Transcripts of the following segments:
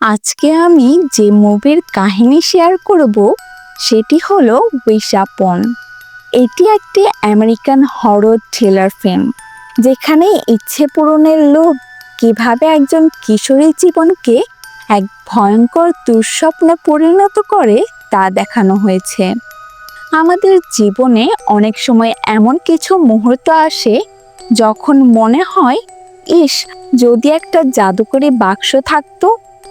আজকে আমি যে মুভির কাহিনী শেয়ার করব, সেটি হলো উইশাপন এটি একটি আমেরিকান হরর থ্রিলার ফিল্ম, যেখানে ইচ্ছে পূরণের লোভ কীভাবে একজন কিশোরীর জীবনকে এক ভয়ঙ্কর দুঃস্বপ্নে পরিণত করে তা দেখানো হয়েছে। আমাদের জীবনে অনেক সময় এমন কিছু মুহূর্ত আসে যখন মনে হয়, ইস, যদি একটা জাদুকরি বাক্স থাকতো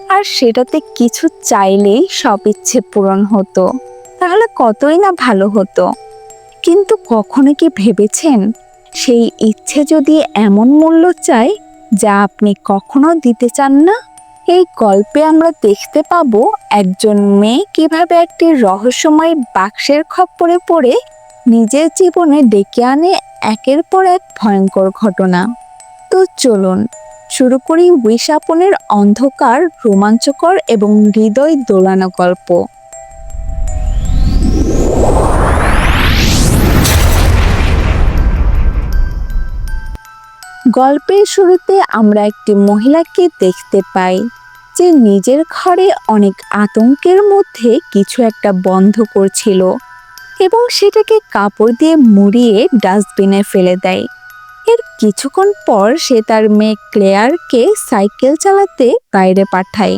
আর সেটাতে কিছু চাইলেই সব ইচ্ছে পূরণ হতো। তাহলে কতই না ভালো হতো। কিন্তু কখনো কি ভেবেছেন, সেই ইচ্ছে যদি এমন মূল্য চায়, যা আপনি কখনো দিতে চান না? এই গল্পে আমরা দেখতে পাবো একজন মেয়ে কীভাবে একটি রহস্যময় বাক্সের খপ্পরে পড়ে নিজের জীবনে ডেকে আনে একের পর এক ভয়ঙ্কর ঘটনা। তো চলুন শুরু করি উইশাপনের অন্ধকার, রোমাঞ্চকর এবং হৃদয় দোলানো গল্প। গল্পের শুরুতে আমরা একটি মহিলাকে দেখতে পাই, যে নিজের ঘরে অনেক আতঙ্কের মধ্যে কিছু একটা বন্ধ করছিল এবং সেটাকে কাপড় দিয়ে মুড়িয়ে ডাস্টবিনে ফেলে দেয়। এর কিছুক্ষণ পর সে তার মেয়ে ক্লেয়ারকে সাইকেল চালাতে বাইরে পাঠায়।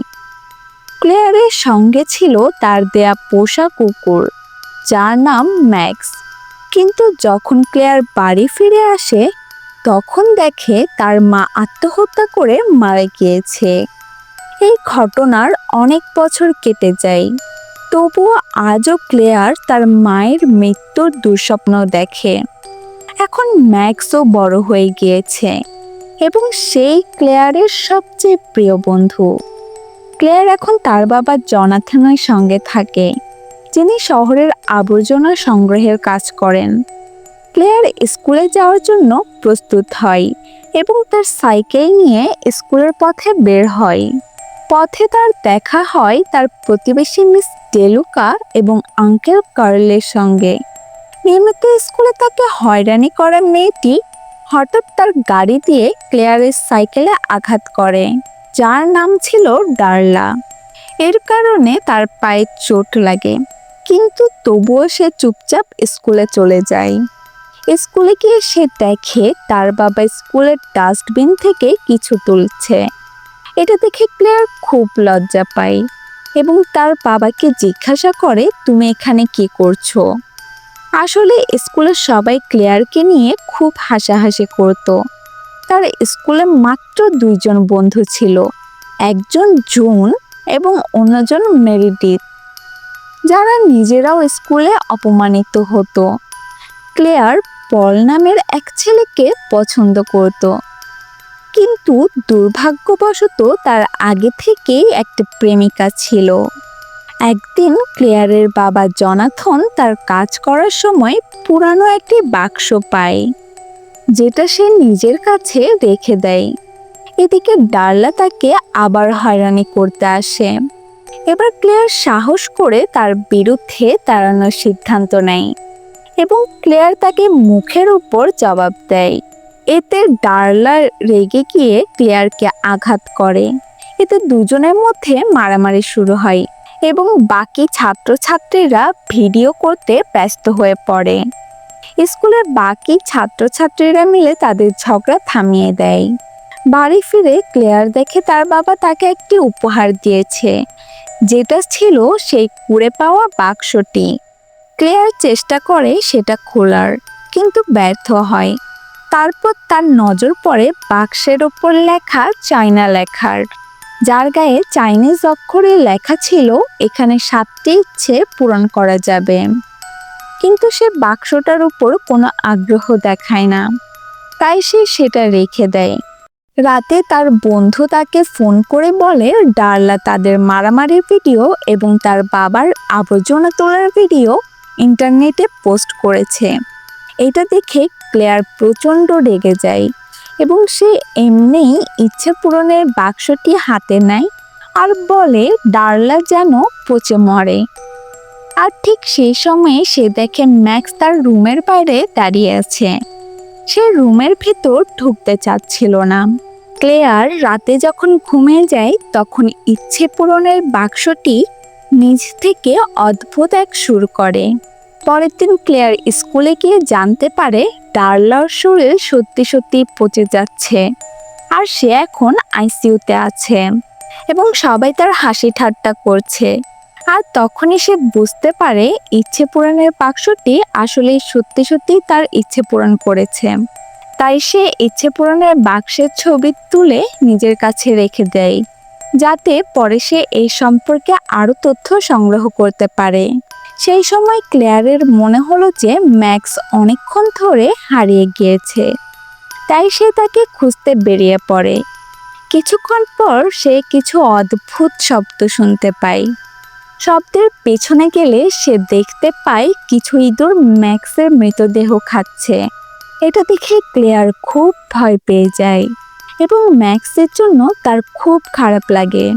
ক্লেয়ারের সঙ্গে ছিল তার দেয়া পোষা কুকুর, যার নাম ম্যাক্স। কিন্তু যখন ক্লেয়ার বাড়ি ফিরে আসে, তখন দেখে তার মা আত্মহত্যা করে মারা গিয়েছে। এই ঘটনার অনেক বছর কেটে যায়। তবুও আজও ক্লেয়ার তার মায়ের মৃত্যুর দুঃস্বপ্ন দেখে। এখন ম্যাক্সও বড় হয়ে গিয়েছে এবং সেই ক্লেয়ারের সবচেয়ে প্রিয় বন্ধু। ক্লেয়ার এখন তার বাবা জনাথনের সঙ্গে থাকে, যিনি শহরের আবর্জনা সংগ্রহের কাজ করেন। ক্লেয়ার স্কুলে যাওয়ার জন্য প্রস্তুত হয় এবং তার সাইকেল নিয়ে স্কুলের পথে বের হয়। পথে তার দেখা হয় তার প্রতিবেশী মিস ডেলুকা এবং আঙ্কেল কার্লের সঙ্গে। নিয়মিত স্কুলে তাকে হয়রানি করা মেয়েটি হঠাৎ তার গাড়ি দিয়ে ক্লেয়ারের সাইকেলে আঘাত করে, যার নাম ছিল ডার্লা। এর কারণে তার পায়ে চোট লাগে, কিন্তু তবুও সে চুপচাপ স্কুলে চলে যায়। স্কুলে গিয়ে সে দেখে তার বাবা স্কুলের ডাস্টবিন থেকে কিছু তুলছে। এটা দেখে ক্লেয়ার খুব লজ্জা পায় এবং তার বাবাকে জিজ্ঞাসা করে, তুমি এখানে কি করছ? আসলে স্কুলের সবাই ক্লেয়ারকে নিয়ে খুব হাসাহাসি করত। তার স্কুলে মাত্র দুইজন বন্ধু ছিল, একজন জুন এবং অন্যজন মেরিডিথ, যারা নিজেরাও স্কুলে অপমানিত হতো। ক্লেয়ার পল নামের এক ছেলেকে পছন্দ করত, কিন্তু দুর্ভাগ্যবশত তার আগে থেকেই একটা প্রেমিকা ছিল। একদিন ক্লেয়ারের বাবা জনাথন তার কাজ করার সময় পুরানো একটি বাক্স পায়, যেটা সে নিজের কাছে রেখে দেয়। এদিকে ডার্লা তাকে আবার হয়রানি করতে আসে। এবার ক্লেয়ার সাহস করে তার বিরুদ্ধে দাঁড়ানোর সিদ্ধান্ত নেয় এবং ক্লেয়ার তাকে মুখের উপর জবাব দেয়। এতে ডার্লা রেগে গিয়ে ক্লেয়ারকে আঘাত করে। এতে দুজনের মধ্যে মারামারি শুরু হয়। এবং বাকি ছাত্রছাত্রীরা ভিডিও করতে ব্যস্ত হয়ে পড়ে। স্কুলের বাকি ছাত্রছাত্রীরা মিলে তাদের ঝগড়া থামিয়ে দেয়। বাড়ি ফিরে ক্লেয়ার দেখে তার বাবা তাকে একটি উপহার দিয়েছে। যেটা ছিল সেই কুড়ে পাওয়া বাক্সটি। ক্লেয়ার চেষ্টা করে সেটা খোলার, কিন্তু ব্যর্থ হয়। তারপর তার নজর পড়ে বাক্সের ওপর লেখা চাইনা লেখার। যার গায়ে চাইনিজ অক্ষরে লেখা ছিল, এখানে সাতটি ইচ্ছে পূরণ করা যাবে। কিন্তু সে বাক্সটার উপর কোনো আগ্রহ দেখায় না। তাই সে সেটা রেখে দেয়। রাতে তার বন্ধু তাকে ফোন করে বলে, ডার্লা তাদের মারামারির ভিডিও এবং তার বাবার আবর্জনা তোলার ভিডিও ইন্টারনেটে পোস্ট করেছে। এটা দেখে ক্লেয়ার প্রচণ্ড রেগে যায়। এবং সে এমনিই ইচ্ছে পূরণের বাক্সটি হাতে নেয় আর বলে, ডার্লা যেন পচে মরে। আর ঠিক সেই সময়ে সে দেখে ম্যাক্স তার রুমের বাইরে দাঁড়িয়ে আছে। সে রুমের ভেতর ঢুকতে চাচ্ছিল না। ক্লেয়ার রাতে যখন ঘুমিয়ে যায়, তখন ইচ্ছে পূরণের বাক্সটি নিজ থেকে অদ্ভুত এক সুর করে। পরের দিন ক্লেয়ার স্কুলে গিয়ে জানতে পারে ডার্লার শরীর সত্যি সত্যি পচে যাচ্ছে। আর সে এখন আইসিইউতে আছে এবং সবাই তার হাসি ঠাট্টা করছে। আর তখনই সে বুঝতে পারে ইচ্ছে পূরণের বাক্সটি আসলে সত্যি সত্যি তার ইচ্ছে পূরণ করেছে। তাই সে ইচ্ছে পূরণের বাক্সের ছবি তুলে নিজের কাছে রেখে দেয়, যাতে পরে সে এই সম্পর্কে আরও তথ্য সংগ্রহ করতে পারে। সেই সময় ক্লেয়ারের মনে হলো যে ম্যাক্স অনেকক্ষণ ধরে হারিয়ে গিয়েছে। তাই সে তাকে খুঁজতে বেরিয়ে পড়ে। কিছুক্ষণ পর সে কিছু অদ্ভুত শব্দ শুনতে পায়। শব্দের পেছনে গেলে সে দেখতে পায় কিছু ইঁদুর ম্যাক্সের মৃতদেহ খাচ্ছে। এটা দেখে ক্লেয়ার খুব ভয় পেয়ে যায় এবং ম্যাক্সের জন্য তার খুব খারাপ লাগে।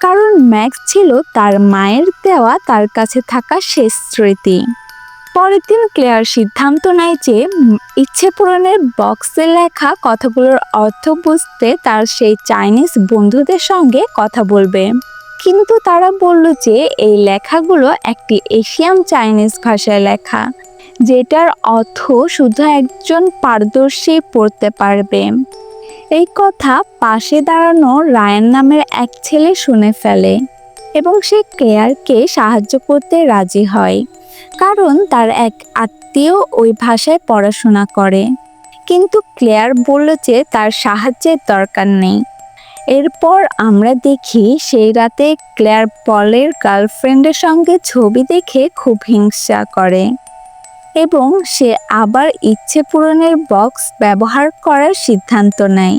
কারণ ম্যাক্স ছিল তার মায়ের দেওয়া তার কাছে থাকা শেষ স্মৃতি। পরের দিন ক্লেয়ার সিদ্ধান্ত নেয় যে ইচ্ছে পূরণের বক্সে লেখা কথাগুলোর অর্থ বুঝতে তার সেই চাইনিজ বন্ধুদের সঙ্গে কথা বলবে। কিন্তু তারা বলল যে এই লেখাগুলো একটি এশিয়ান চাইনিজ ভাষায় লেখা, যেটার অর্থ শুধু একজন পারদর্শী পড়তে পারবে। এই কথা পাশে দাঁড়ানো রায়ান নামের এক ছেলে শুনে ফেলে এবং সে ক্লেয়ারকে সাহায্য করতে রাজি হয়। কারণ তার এক আত্মীয় ওই ভাষায় পড়াশোনা করে। কিন্তু ক্লেয়ার বলল যে তার সাহায্যের দরকার নেই। এরপর আমরা দেখি সেই রাতে ক্লেয়ার পলের গার্লফ্রেন্ডের সঙ্গে ছবি দেখে খুব হিংসা করে। এবং সে আবার ইচ্ছে পূরণের বক্স ব্যবহার করার সিদ্ধান্ত নেয়।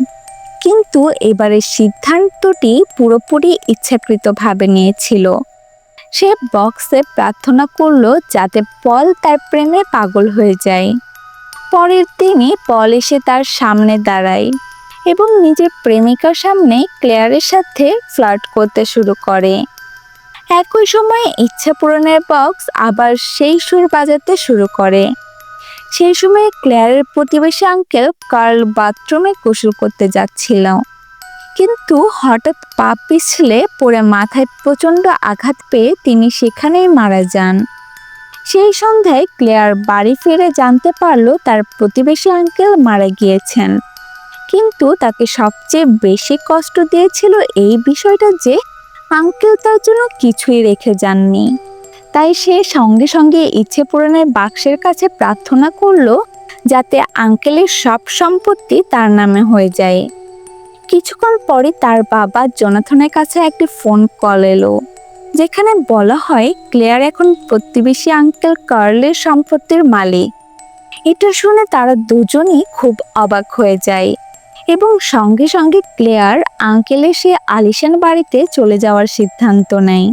কিন্তু এবারের সিদ্ধান্তটি পুরোপুরি ইচ্ছাকৃতভাবে নিয়েছিল। সে বক্সে প্রার্থনা করল যাতে পল তার প্রেমে পাগল হয়ে যায়। পরের দিনই পল এসে তার সামনে দাঁড়ায় এবং নিজের প্রেমিকার সামনে ক্লেয়ারের সাথে ফ্লার্ট করতে শুরু করে। একই সময়ে ইচ্ছা পূরণের বক্স আবার সেই সুর বাজাতে শুরু করে। সেই সময় ক্লেয়ারের প্রতিবেশী আঙ্কেল কার্ল বাথরুমে গোসল করতে যাচ্ছিল। কিন্তু হঠাৎ পা পিছলে পড়ে মাথায় প্রচণ্ড আঘাত পেয়ে তিনি সেখানেই মারা যান। সেই সন্ধ্যায় ক্লেয়ার বাড়ি ফিরে জানতে পারল তার প্রতিবেশী আঙ্কেল মারা গিয়েছেন। কিন্তু তাকে সবচেয়ে বেশি কষ্ট দিয়েছিল এই বিষয়টা যে আঙ্কেল তার জন্য কিছুই রেখে যাননি। তাই সে সঙ্গে সঙ্গে ইচ্ছে পূরণের বাক্সের কাছে প্রার্থনা করল যাতে আঙ্কেলের সব সম্পত্তি তার নামে হয়ে যায়। কিছুক্ষণ পরে তার বাবা জোনাথনের কাছে একটি ফোন কল এলো, যেখানে বলা হয়, ক্লেয়ার এখন প্রতিবেশী আঙ্কেল কার্লের সম্পত্তির মালিক। এটা শুনে তারা দুজনই খুব অবাক হয়ে যায়। এবং সঙ্গে সঙ্গে ক্লেয়ার আঙ্কেলের সে আলিশান বাড়িতে চলে যাওয়ার সিদ্ধান্ত নেয়।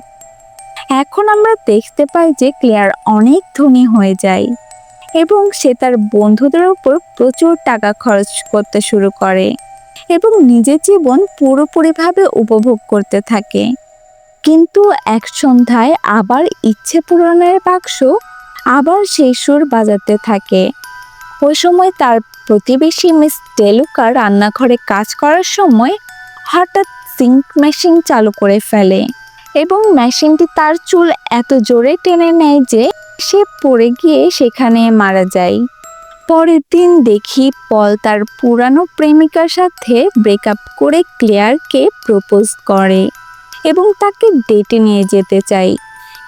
এখন আমরা দেখতে পাই যে ক্লেয়ার অনেক ধনী হয়ে যায় এবং সে তার বন্ধুদের উপর প্রচুর টাকা খরচ করতে শুরু করে এবং নিজের জীবন পুরোপুরিভাবে উপভোগ করতে থাকে। কিন্তু এক সন্ধ্যায় আবার ইচ্ছে পূরণের বাক্স আবার সেই সুর বাজাতে থাকে। ওই সময় তার প্রতিবেশী মিস টেলুকা রান্নাঘরে কাজ করার সময় হঠাৎ সিঙ্ক মেশিন চালু করে ফেলে এবং মেশিনটি তার চুল এত জোরে টেনে নেয় যে সে পড়ে গিয়ে সেখানে মারা যায়। পরের দিন দেখি পল তার পুরানো প্রেমিকার সাথে ব্রেকআপ করে ক্লেয়ারকে প্রপোজ করে এবং তাকে ডেটে নিয়ে যেতে চাই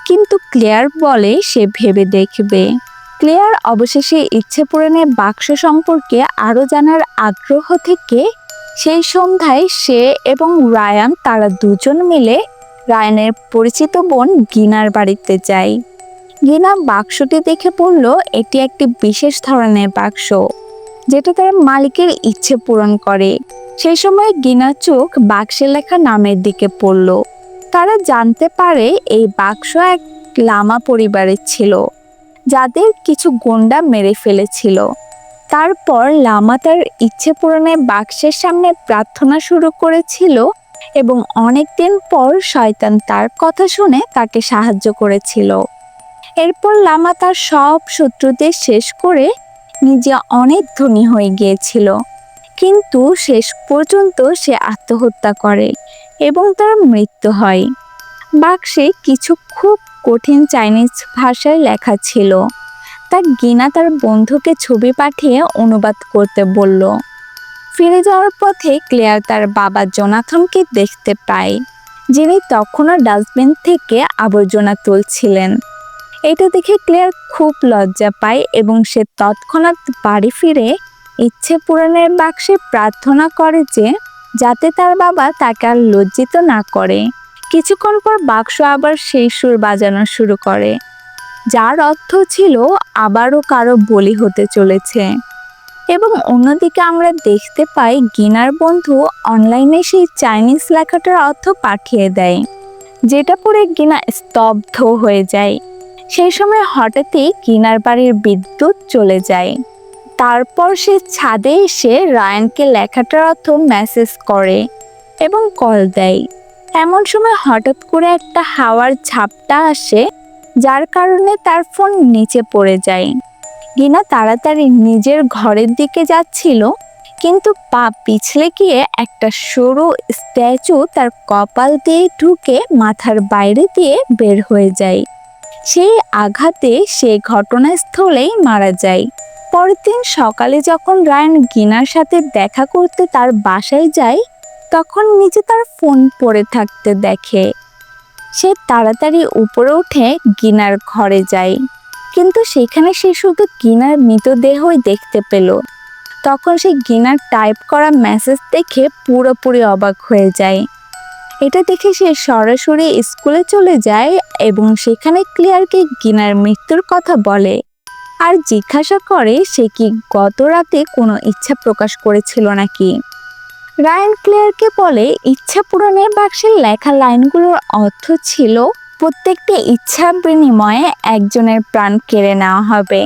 কিন্তু ক্লেয়ার বলে সে ভেবে দেখবে। ক্লেয়ার অবশেষে ইচ্ছে পূরণের বাক্স সম্পর্কে আরও জানার আগ্রহ থেকে সেই সন্ধ্যায় সে এবং রায়ান তারা দুজন মিলে রায়ানের পরিচিত বোন গিনার বাড়িতে যায়। গিনা বাক্সটি দেখে পড়ল এটি একটি বিশেষ ধরনের বাক্স, যেটা তার মালিকের ইচ্ছে পূরণ করে। সেই সময় গিনা চোখ বাক্সে লেখা নামের দিকে পড়ল। তারা জানতে পারে এই বাক্স এক লামা পরিবারের ছিল। যাদের কিছু গুন্ডা মেরে ফেলেছিল। তারপর লামা তার ইচ্ছে পূরণে বাক্সের সামনে প্রার্থনা শুরু করেছিল এবং অনেকদিন পর শয়তান তার কথা শুনে তাকে সাহায্য করেছিল। এরপর লামা তার সব শত্রুদের শেষ করে নিজে অনেক ধনী হয়ে গিয়েছিল। কিন্তু শেষ পর্যন্ত সে আত্মহত্যা করে এবং তার মৃত্যু হয়। বাক্সে কিছু খুব কঠিন চাইনিজ ভাষায় লেখা ছিল। তা গিনা তার বন্ধুকে ছবি পাঠিয়ে অনুবাদ করতে বলল। ফিরে যাওয়ার পথে ক্লেয়ার তার বাবা জোনাথনকে দেখতে পায়, যিনি তখনও ডাস্টবিন থেকে আবর্জনা তুলছিলেন। এটা দেখে ক্লেয়ার খুব লজ্জা পায় এবং সে তৎক্ষণাৎ বাড়ি ফিরে ইচ্ছে পূরণের বাক্সে প্রার্থনা করে যে, যাতে তার বাবা তাকে আর লজ্জিত না করে। কিছুক্ষণ পর বাক্স আবার সেই সুর বাজানো শুরু করে। যার অর্থ ছিল, আবারও কারও বলি হতে চলেছে। এবং অন্যদিকে আমরা দেখতে পাই, গিনার বন্ধু অনলাইনে সেই চাইনিজ লেখাটার অর্থ পাঠিয়ে দেয়, যেটা পড়ে গিনা স্তব্ধ হয়ে যায়। সেই সময় হঠাৎই গিনার বাড়ির বিদ্যুৎ চলে যায়। তারপর সে ছাদে এসে রায়ানকে লেখাটার অর্থ মেসেজ করে এবং কল দেয়। এমন সময় হঠাৎ করে একটা হাওয়ার ঝাপটা আসে, যার কারণে তার ফোন নিচে পড়ে যায়। গিনা তাড়াতাড়ি নিজের ঘরের দিকে যাচ্ছিল, কিন্তু পা পিছলে গিয়ে একটা সরু স্ট্যাচু তার কপাল দিয়ে ঢুকে মাথার বাইরে দিয়ে বের হয়ে যায়। সেই আঘাতে সে ঘটনাস্থলেই মারা যায়। পরের দিন সকালে যখন রায়ান গিনার সাথে দেখা করতে তার বাসায় যায় তখন নিচে তার ফোন পড়ে থাকতে দেখে। সে তাড়াতাড়ি উপরে উঠে গিনার ঘরে যায়। কিন্তু সেখানে সে শুধু গিনার মৃতদেহই দেখতে পেল। তখন সে গিনার টাইপ করা মেসেজ দেখে পুরোপুরি অবাক হয়ে যায়। এটা দেখে সে সরাসরি স্কুলে চলে যায় এবং সেখানে ক্লিয়ারকে গিনার মৃত্যুর কথা বলে। আর জিজ্ঞাসা করে সে কি গত রাতে কোনো ইচ্ছা প্রকাশ করেছিল নাকি? রায়ান ক্লিয়ারকে বলে ইচ্ছা পূরণের বাক্সের লেখা লাইনগুলোর অর্থ ছিল প্রত্যেকটি ইচ্ছা বিনিময়ে একজনের প্রাণ কেড়ে নেওয়া হবে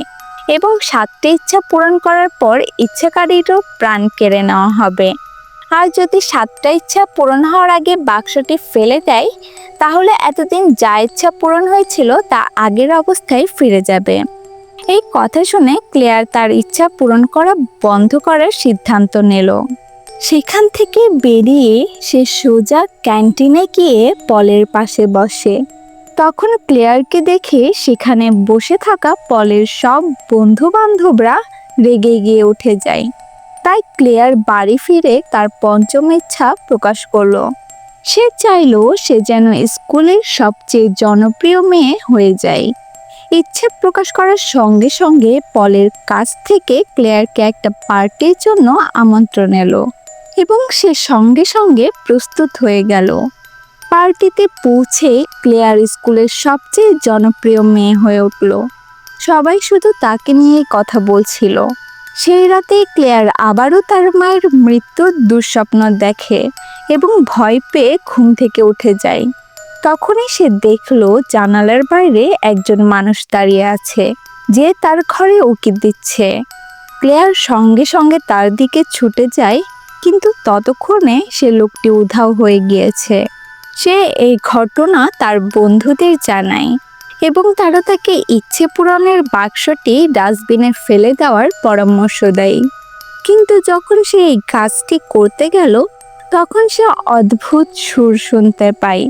এবং সাতটি ইচ্ছা পূরণ করার পর ইচ্ছাকারীরও প্রাণ কেড়ে নেওয়া হবে। আর যদি সাতটা ইচ্ছা পূরণ হওয়ার আগে বাক্সটি ফেলে দেয়, তাহলে এতদিন যা ইচ্ছা পূরণ হয়েছিল তা আগের অবস্থায় ফিরে যাবে। এই কথা শুনে ক্লেয়ার তার ইচ্ছা পূরণ করা বন্ধ করার সিদ্ধান্ত নিল। সেখান থেকে বেরিয়ে সে সোজা ক্যান্টিনে গিয়ে পলের পাশে বসে। তখন ক্লেয়ারকে দেখে সেখানে বসে থাকা পলের সব বন্ধু বান্ধবরা রেগে গিয়ে উঠে যায়। তাই ক্লেয়ার বাড়ি ফিরে তার পঞ্চম ইচ্ছা প্রকাশ করল। সে চাইলো সে যেন স্কুলের সবচেয়ে জনপ্রিয় মেয়ে হয়ে যায়। ইচ্ছে প্রকাশ করার সঙ্গে সঙ্গে পলের কাছ থেকে ক্লেয়ারকে একটা পার্টির জন্য আমন্ত্রণ এলো। এবং সে সঙ্গে সঙ্গে প্রস্তুত হয়ে গেল। পার্টিতে পৌঁছে ক্লেয়ার স্কুলের সবচেয়ে জনপ্রিয় মেয়ে হয়ে উঠল। সবাই শুধু তাকে নিয়ে কথা বলছিল। সেই রাতে ক্লেয়ার আবারও তার মায়ের মৃত্যুর দুঃস্বপ্ন দেখে এবং ভয় পেয়ে ঘুম থেকে উঠে যায়। তখনই সে দেখল জানালার বাইরে একজন মানুষ দাঁড়িয়ে আছে, যে তার ঘরে উকি দিচ্ছে। ক্লেয়ার সঙ্গে সঙ্গে তার দিকে ছুটে যায় কিন্তু ততক্ষণে সে লোকটি উধাও হয়ে গিয়েছে। সে এই ঘটনা তার বন্ধুদের জানায় এবং তারা তাকে ইচ্ছে পূরণের বাক্সটি ডাস্টবিনে ফেলে দেওয়ার পরামর্শ দেয়। কিন্তু যখন সে এই কাজটি করতে গেল, তখন সে অদ্ভুত সুর শুনতে পায়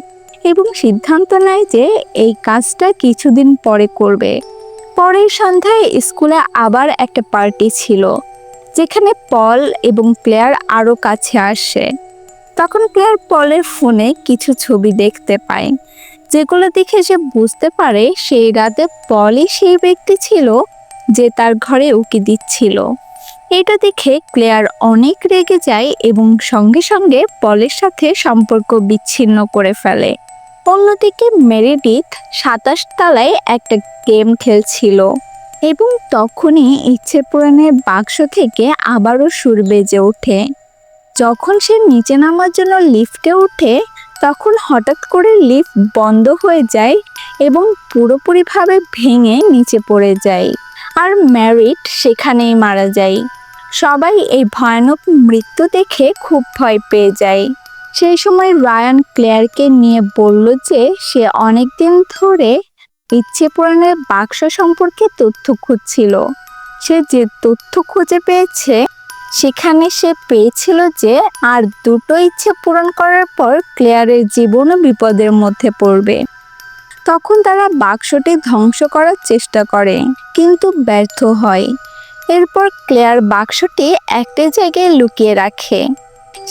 এবং সিদ্ধান্ত নেয় যে এই কাজটা কিছুদিন পরে করবে। পরের সন্ধ্যায় স্কুলে আবার একটা পার্টি ছিল। যেখানে পল এবং প্লেয়ার আরও কাছে আসে। তখন প্লেয়ার পলের ফোনে কিছু ছবি দেখতে পায়। যেগুলো দেখে সে বুঝতে পারে সেই রাতে পলই সেই ব্যক্তি ছিল যে তার ঘরে উকি দিচ্ছিল। এটা দেখে ক্লেয়ার অনেক রেগে যায় এবং সঙ্গে সঙ্গে পলের সাথে সম্পর্ক বিচ্ছিন্ন করে ফেলে। অন্যদিকে মেরিডিথ সাতাশ তলায় একটা গেম খেলছিল। এবং তখনই ইচ্ছে পূরণের বাক্স থেকে আবারও সুর বেজে ওঠে। যখন সে নিচে নামার জন্য লিফটে ওঠে, তখন হঠাৎ করে লিফট বন্ধ হয়ে যায় এবং পুরোপুরিভাবে ভেঙে নিচে পড়ে যায় আর ম্যারিট সেখানেই মারা যায়। সবাই এই ভয়ানক মৃত্যু দেখে খুব ভয় পেয়ে যায়। সেই সময় রায়ান ক্লেয়ারকে নিয়ে বলল যে সে অনেক দিন ধরে ইচ্ছে পূরণের বাক্স সম্পর্কে তথ্য খুঁজছিল। সে যে তথ্য খুঁজে পেয়েছে, সেখানে সে পেয়েছিল যে আর দুটো ইচ্ছে পূরণ করার পর ক্লেয়ারের জীবনও বিপদের মধ্যে পড়বে। তখন তারা বাক্সটি ধ্বংস করার চেষ্টা করে, কিন্তু ব্যর্থ হয়। এরপর ক্লেয়ার বাক্সটি একটা জায়গায় লুকিয়ে রাখে।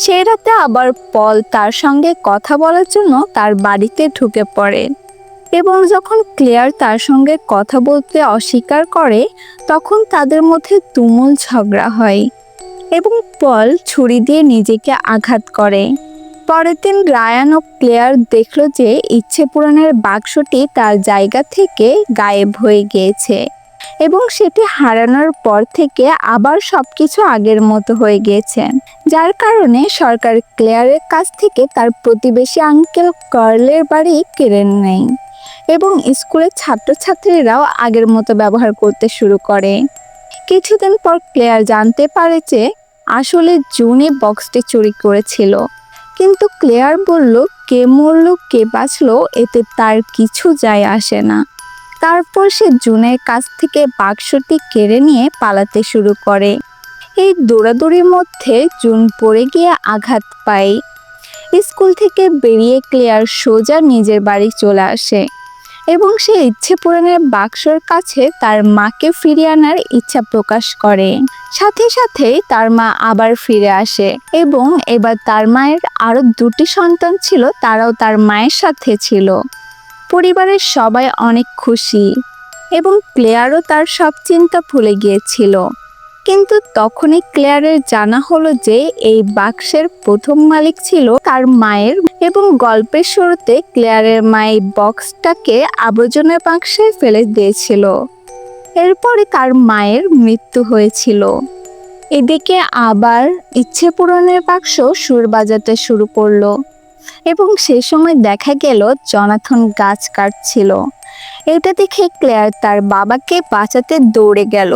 সেই রাতে আবার পল তার সঙ্গে কথা বলার জন্য তার বাড়িতে ঢুকে পড়ে। এবং যখন ক্লেয়ার তার সঙ্গে কথা বলতে অস্বীকার করে, তখন তাদের মধ্যে তুমুল ঝগড়া হয় এবং পল ছুরি দিয়ে নিজেকে আঘাত করে। পরের দিন রায়ান ও ক্লেয়ার দেখল যে ইচ্ছে পূরণের বাক্সটি তার জায়গা থেকে গায়েব হয়ে গিয়েছে এবং সেটি হারানোর পর থেকে আবার সবকিছু আগের মতো হয়ে গিয়েছে। যার কারণে সরকার ক্লেয়ারের কাছ থেকে তার প্রতিবেশী আঙ্কেল কার্লের বাড়ি কেড়ে নেয়। এবং স্কুলের ছাত্রছাত্রীরাও আগের মতো ব্যবহার করতে শুরু করে। কিছুদিন পর ক্লেয়ার জানতে পারে যে আসলে জুনি বক্সটি চুরি করেছিল। কিন্তু ক্লেয়ার বলল, কে মরল, কে বাঁচলো, এতে তার কিছু যায় আসে না। তারপর সে জুনের কাছ থেকে বাক্সটি কেড়ে নিয়ে পালাতে শুরু করে। এই দৌড়াদৌড়ির মধ্যে জুন পড়ে গিয়ে আঘাত পায়। স্কুল থেকে বেরিয়ে ক্লেয়ার সোজা নিজের বাড়ি চলে আসে। এবং সে ইচ্ছে পূরণের বাক্সর কাছে তার মাকে ফিরিয়ে আনার ইচ্ছা প্রকাশ করে। সাথে সাথে তার মা আবার ফিরে আসে এবং এবার তার মায়ের আরও দুটি সন্তান ছিল, তারাও তার মায়ের সাথে ছিল। পরিবারের সবাই অনেক খুশি এবং ক্লেয়ারও তার সব চিন্তা ভুলে গিয়েছিল। কিন্তু তখনই ক্লেয়ারের জানা হলো যে এই বাক্সের প্রথম মালিক ছিল তার মায়ের এবং গল্পের শুরুতে ক্লেয়ারের মা এই বক্সটাকে আবর্জনার বাক্সে ফেলে দিয়েছিল। এরপরে তার মায়ের মৃত্যু হয়েছিল। এদিকে আবার ইচ্ছে পূরণের বাক্স সুর বাজাতে শুরু করল এবং সে সময় দেখা গেল জনাথন গাছ কাটছিল। এটা দেখে ক্লেয়ার তার বাবাকে বাঁচাতে দৌড়ে গেল।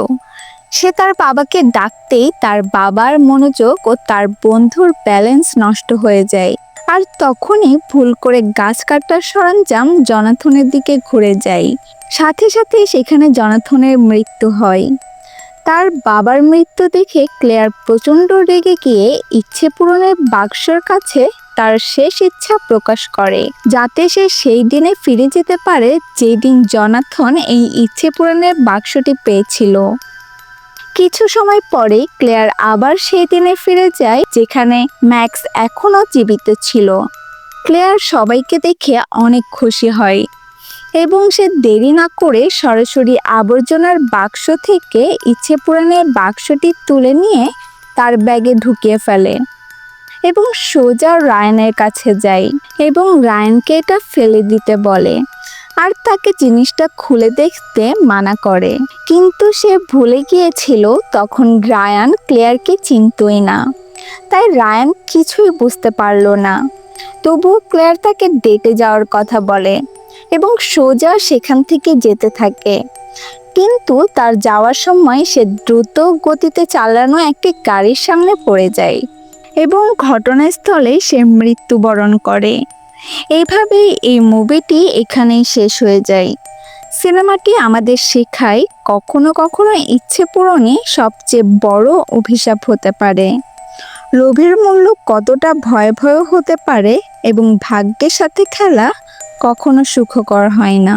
সে তার বাবাকে ডাকতেই তার বাবার মনোযোগ ও তার বন্ধুর ব্যালেন্স নষ্ট হয়ে যায়। আর তখনই ভুল করে গাছ কাটার সরঞ্জাম জনাথনের দিকে ঘুরে যায়। সাথে সাথে সেখানে জনাথনের মৃত্যু হয়। তার বাবার মৃত্যু দেখে ক্লেয়ার প্রচণ্ড রেগে গিয়ে ইচ্ছে পূরণের বাক্সর কাছে তার শেষ ইচ্ছা প্রকাশ করে। যাতে সে সেই দিনে ফিরে যেতে পারে যেদিন জনাথন এই ইচ্ছে পূরণের বাক্সটি পেয়েছিল। কিছু সময় পরে ক্লেয়ার আবার সেই দিনে ফিরে যায় যেখানে ম্যাক্স এখনও জীবিত ছিল। ক্লেয়ার সবাইকে দেখে অনেক খুশি হয় এবং সে দেরি না করে সরাসরি আবর্জনার বাক্স থেকে ইচ্ছে পূরণের বাক্সটি তুলে নিয়ে তার ব্যাগে ঢুকিয়ে ফেলে এবং সোজা রায়নের কাছে যায় এবং রায়নকে এটা ফেলে দিতে বলে। আর তাকে জিনিসটা খুলে দেখতে মানা করে। কিন্তু সে ভুলে গিয়েছিল তখন রায়ান ক্লেয়ারকে চিনতই না। তাই রায়ান কিছুই বুঝতে পারল না। তবুও ক্লেয়ার তাকে ডেটে যাওয়ার কথা বলে এবং সোজা সেখান থেকে যেতে থাকে। কিন্তু তার যাওয়ার সময় সে দ্রুত গতিতে চালানো একটি গাড়ির সামনে পড়ে যায় এবং ঘটনাস্থলে সে মৃত্যুবরণ করে। এইভাবেই এই মুভিটি এখানেই শেষ হয়ে যায়। সিনেমাটি আমাদের শেখায় কখনো কখনো ইচ্ছে পূরণে সবচেয়ে বড় অভিশাপ হতে পারে। লোভের মূল্য কতটা ভয় ভয় হতে পারে এবং ভাগ্যের সাথে খেলা কখনো সুখকর হয় না।